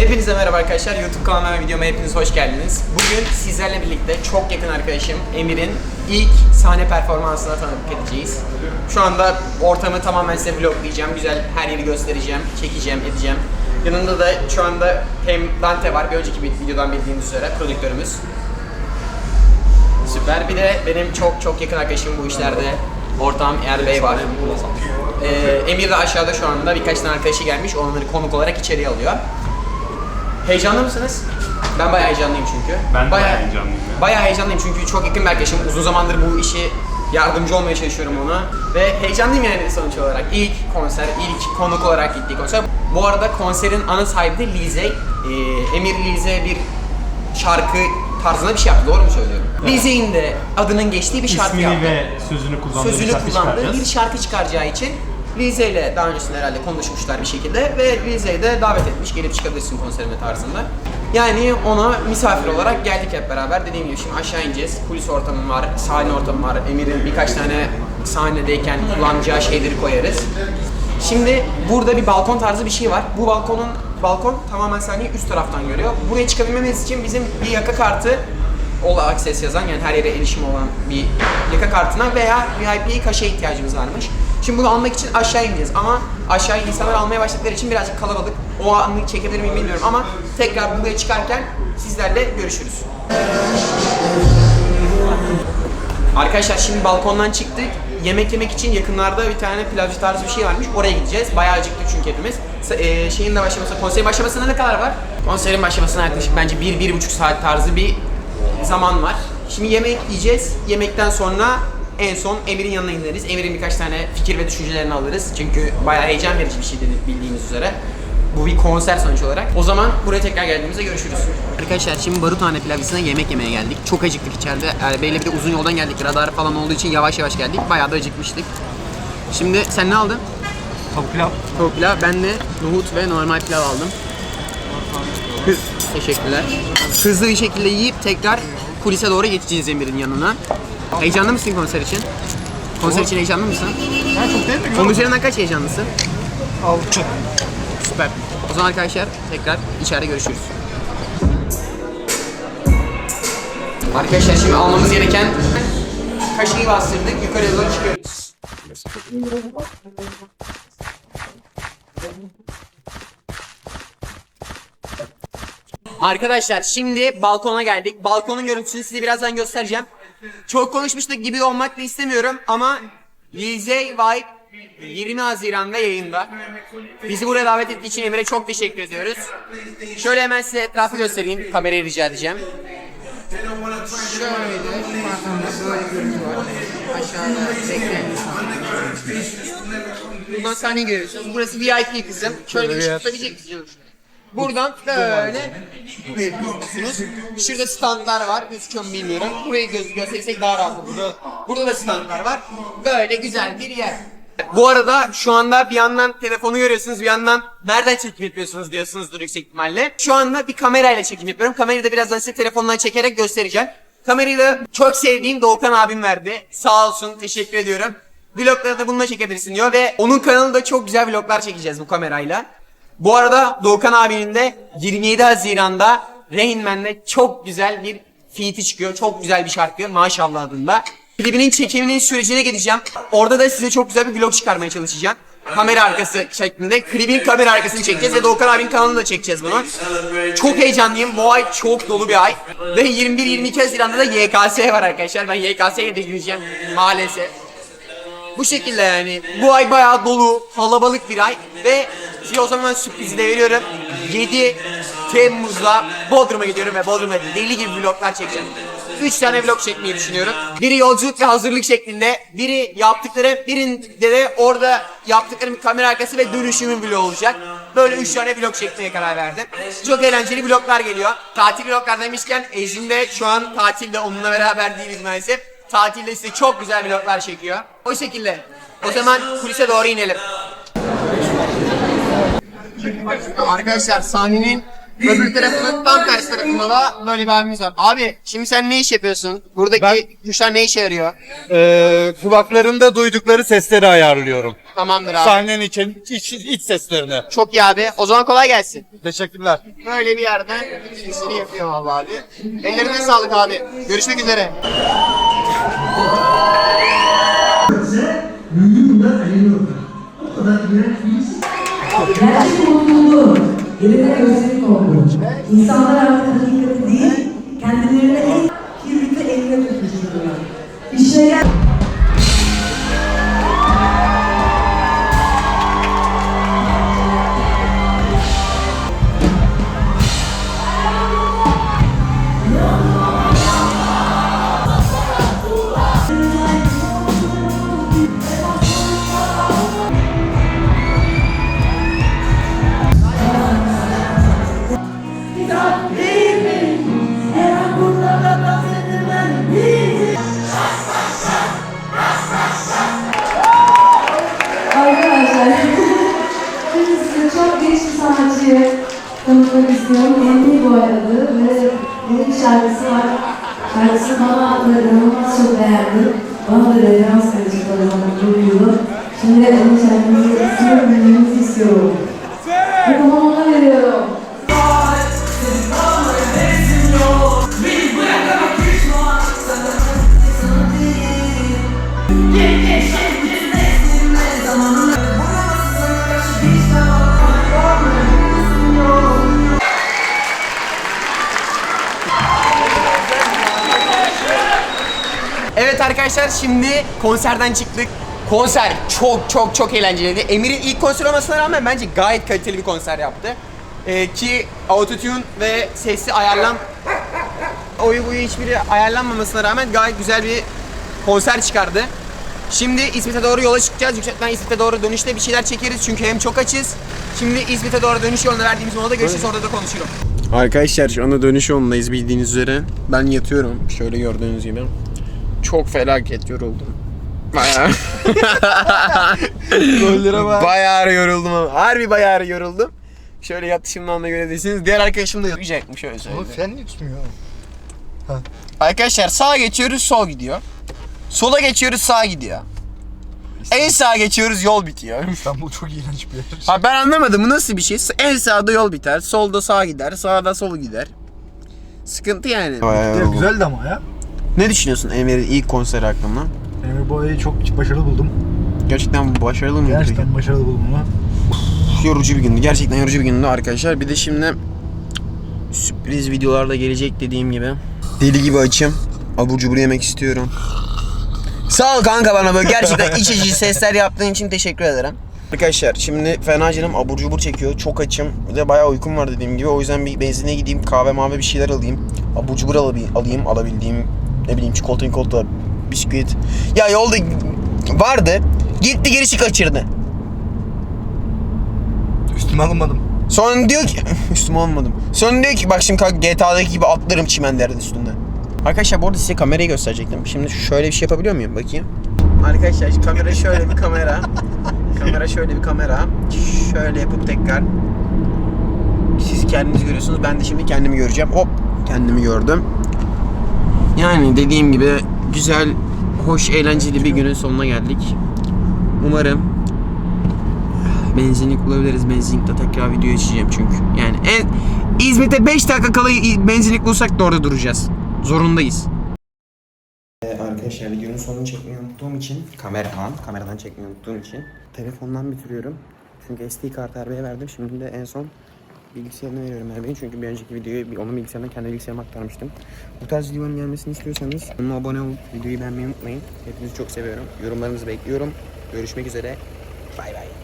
Hepinize merhaba arkadaşlar. YouTube kanalıma videoma hepiniz hoş geldiniz. Bugün sizlerle birlikte çok yakın arkadaşım Emir'in ilk sahne performansına tanıklık edeceğiz. Şu anda ortamı tamamen size vloglayacağım. Güzel her yeri göstereceğim, çekeceğim, edeceğim. Yanında da şu anda hem Dante var, bir önceki bir videodan bildiğiniz üzere prodüktörümüz. Süper. Bir de benim çok çok yakın arkadaşım bu işlerde. Ortağım Erbey var. Ee, Emir de aşağıda şu anda birkaç tane arkadaşı gelmiş. Onları konuk olarak içeriye alıyor. Heyecanlı mısınız? Ben bayağı heyecanlıyım çünkü. Ben de bayağı heyecanlıyım ya. Bayağı heyecanlıyım çünkü çok yakın bir arkadaşım. Uzun zamandır bu işi yardımcı olmaya çalışıyorum ona. Ve heyecanlıyım yani sonuç olarak. İlk konser, ilk konuk olarak gittiği konser. Bu arada konserin ana sahibi de Lizey. Ee, Emir Lize bir şarkı tarzında bir şey yaptı. Doğru mu söylüyorum? Lizey'in de adının geçtiği bir şarkı İsmini yaptı ve sözünü kullandığı bir sözünü şarkı kullandığı bir şarkı çıkaracağı için Rize ile daha öncesinde herhalde konuşmuşlar bir şekilde ve Rize'yi de davet etmiş gelip çıkabilirsin konserime tarzında. Yani ona misafir olarak geldik hep beraber. Dediğim gibi şimdi aşağı ineceğiz. Kulis ortamım var, sahne ortamım var. Emir'in birkaç tane sahnedeyken kullanacağı şeyleri koyarız. Şimdi burada bir balkon tarzı bir şey var. Bu balkonun balkon tamamen sahneyi üst taraftan görüyor. Buraya çıkabilmemiz için bizim bir yaka kartı All Access yazan yani her yere erişim olan bir yaka kartına veya VIP kaşe ihtiyacımız varmış. Şimdi bunu almak için aşağı ineceğiz ama aşağıya insanlar almaya başladıkları için birazcık kalabalık. O anı çekebilir miyim bilmiyorum ama tekrar buraya çıkarken sizlerle görüşürüz. Arkadaşlar şimdi balkondan çıktık. Yemek yemek için yakınlarda bir tane pilavcı tarzı bir şey varmış. Oraya gideceğiz. Bayağı acıktık çünkü hepimiz. Sa- e, şeyin de başlaması, konserin başlamasına ne kadar var? Konserin başlamasına yaklaşık bence 1-1,5 saat tarzı bir zaman var. Şimdi yemek yiyeceğiz. Yemekten sonra en son Emir'in yanına ineriz. Emir'in birkaç tane fikir ve düşüncelerini alırız. Çünkü bayağı heyecan verici bir şey bildiğiniz üzere. Bu bir konser sonuç olarak. O zaman buraya tekrar geldiğimizde görüşürüz. Arkadaşlar şimdi Baruthane pilavcısına yemek yemeye geldik. Çok acıktık içeride. Erbey'le bir de uzun yoldan geldik. Radar falan olduğu için yavaş yavaş geldik. Bayağı da acıkmıştık. Şimdi sen ne aldın? Tavuk pilav. Tavuk pilav. Ben de nohut ve normal pilav aldım. Hız. Teşekkürler. Hızlı bir şekilde yiyip tekrar kulise doğru geçeceğiz Emir'in yanına. Heyecanlı mısın konser için? Konser için heyecanlı mısın? Ha çok değil mi? Onun üzerinden kaç heyecanlısın? Altı. Süper. O zaman arkadaşlar tekrar içeride görüşürüz. Arkadaşlar şimdi almamız gereken kaşığı bastırdık. Yukarıya doğru çıkıyoruz. Arkadaşlar şimdi balkona geldik. Balkonun görüntüsünü size birazdan göstereceğim. Çok konuşmuştuk gibi olmak da istemiyorum ama Lizey Vibe 20 Haziran'da yayında. Bizi buraya davet ettiği için Emir'e çok teşekkür ediyoruz. Şöyle hemen size etrafı göstereyim. Kamerayı rica edeceğim. Şöyle böyle görüntü var. Aşağıda bekleyen Buradan sahneyi görüyorsunuz. Burası VIP kızım. Şöyle bir ışık tutabilecek misiniz? Buradan böyle görüyorsunuz. Şurada standlar var. Gözüküyor mu bilmiyorum. Burayı göz gösterirsek daha rahat olur. Burada, burada da standlar var. Böyle güzel bir yer. Bu arada şu anda bir yandan telefonu görüyorsunuz, bir yandan nereden çekim yapıyorsunuz diyorsunuzdur yüksek ihtimalle. Şu anda bir kamerayla çekim yapıyorum. Kamerayı da birazdan size telefondan çekerek göstereceğim. Kamerayı da çok sevdiğim Doğukan abim verdi. Sağ olsun, teşekkür ediyorum. Vlogları da bununla çekebilirsin diyor ve onun kanalında çok güzel vloglar çekeceğiz bu kamerayla. Bu arada Doğukan abinin de 27 Haziran'da Rain çok güzel bir feat'i çıkıyor. Çok güzel bir şarkı maşallah adında. Klibinin çekiminin sürecine gideceğim. Orada da size çok güzel bir vlog çıkarmaya çalışacağım. Kamera arkası şeklinde. Klibin kamera arkasını çekeceğiz ve Doğukan abinin kanalında da çekeceğiz bunu. Çok heyecanlıyım. Bu ay çok dolu bir ay. Ve 21-22 Haziran'da da YKS var arkadaşlar. Ben YKS'ye de gireceğim maalesef. Bu şekilde yani. Bu ay bayağı dolu, kalabalık bir ay ve size o zaman sürprizi de veriyorum. 7 Temmuz'da Bodrum'a gidiyorum ve Bodrum'da deli gibi vloglar çekeceğim. 3 tane vlog çekmeyi düşünüyorum. Biri yolculuk ve hazırlık şeklinde, biri yaptıkları, birinde de orada yaptıklarım kamera arkası ve dönüşümün vlogu olacak. Böyle 3 tane vlog çekmeye karar verdim. Çok eğlenceli vloglar geliyor. Tatil vloglar demişken Ejin de şu an tatilde onunla beraber değiliz maalesef. Tatilde size çok güzel vloglar çekiyor. O şekilde. O zaman kulise doğru inelim. Arkadaşlar sahnenin öbür tarafının tam tersi tarafında da böyle bir abimiz var. Abi şimdi sen ne iş yapıyorsun? Buradaki Ben- kuşlar ne işe yarıyor? Ee, kulaklarında duydukları sesleri ayarlıyorum. Tamamdır abi. Sahnen için iç, iç seslerini. Çok iyi abi. O zaman kolay gelsin. Teşekkürler. Böyle bir yerden işini yapıyor vallahi abi. Ellerine sağlık abi. Görüşmek üzere. Gerçek mutluluğu, yerine gözlerin oldu. İnsanlar artık hakikati değil, kendilerine en kirlisi eline tutuşturuyor. İşine gel... şarkısı var. Şarkısı bana da inanılmaz çok beğendim. Bana da referans verecek o zaman bu yılı. Şimdi onun şarkısını istiyorum, dinlemenizi istiyorum. O zaman ona veriyorum. Evet arkadaşlar şimdi konserden çıktık. Konser çok çok çok eğlenceliydi. Emir'in ilk konser olmasına rağmen bence gayet kaliteli bir konser yaptı. Ee, ki autotune ve sesi ayarlan oyu buyu hiçbiri ayarlanmamasına rağmen gayet güzel bir konser çıkardı. Şimdi İzmit'e doğru yola çıkacağız. Yüksekten İzmit'e doğru dönüşte bir şeyler çekeriz çünkü hem çok açız. Şimdi İzmit'e doğru dönüş yoluna verdiğimiz molada görüşürüz orada da konuşurum. Arkadaşlar şu anda dönüş yolundayız bildiğiniz üzere. Ben yatıyorum şöyle gördüğünüz gibi. Çok felaket yoruldum. Bayağı. Gollere bak. bayağı yoruldum ama. Harbi bayağı yoruldum. Şöyle yatışımdan da görebilirsiniz. Diğer arkadaşım da yatacakmış şöyle söyleyeyim. Oğlum fen yutmuyor. Arkadaşlar sağa geçiyoruz sol gidiyor. Sola geçiyoruz sağ gidiyor. En sağa geçiyoruz yol bitiyor. İstanbul çok iğrenç bir yer. Ha ben anlamadım bu nasıl bir şey? En sağda yol biter, solda sağ gider, sağda sol gider. Sıkıntı yani. Ya, güzeldi ama ya. Ne düşünüyorsun Enver'in ilk konseri hakkında? Emre Boy'u çok başarılı buldum. Gerçekten başarılı mı? Gerçekten başarılı buldum onu. yorucu bir gündü. Gerçekten yorucu bir gündü arkadaşlar. Bir de şimdi sürpriz videolarda gelecek dediğim gibi. Deli gibi açım. Abur cubur yemek istiyorum. Sağ ol kanka bana böyle gerçekten iç içi sesler yaptığın için teşekkür ederim. Arkadaşlar şimdi fena canım abur cubur çekiyor. Çok açım. Bir de bayağı uykum var dediğim gibi. O yüzden bir benzinliğe gideyim. Kahve mavi bir şeyler alayım. Abur cubur alayım. Alabildiğim ne bileyim çikolata çikolata bisküvit. Ya yolda vardı. Gitti gerisi kaçırdı. Üstüme alınmadım. Sonra diyor ki üstüme almadım. Sonra diyor ki bak şimdi GTA'daki gibi atlarım çimenlerin üstünde. Arkadaşlar bu arada size kamerayı gösterecektim. Şimdi şöyle bir şey yapabiliyor muyum? Bakayım. Arkadaşlar kamera şöyle bir kamera. kamera şöyle bir kamera. Şöyle yapıp tekrar siz kendiniz görüyorsunuz. Ben de şimdi kendimi göreceğim. Hop kendimi gördüm. Yani dediğim gibi güzel, hoş, eğlenceli bir günün sonuna geldik. Umarım benzinlik bulabiliriz. Benzinlikte tekrar video açacağım çünkü. Yani en İzmit'e 5 dakika kala benzinlik bulsak da orada duracağız. Zorundayız. Arkadaşlar videonun sonunu çekmeyi unuttuğum için kameradan, kameradan çekmeyi unuttuğum için telefondan bitiriyorum. Çünkü SD kartı Erbe'ye verdim. Şimdi de en son bilgisayarına veriyorum Erbe'ye. Çünkü bir önceki videoyu onun bilgisayarına kendi bilgisayarıma aktarmıştım. Bu tarz videoların gelmesini istiyorsanız kanalıma abone olup videoyu beğenmeyi unutmayın. Hepinizi çok seviyorum. Yorumlarınızı bekliyorum. Görüşmek üzere. Bay bay.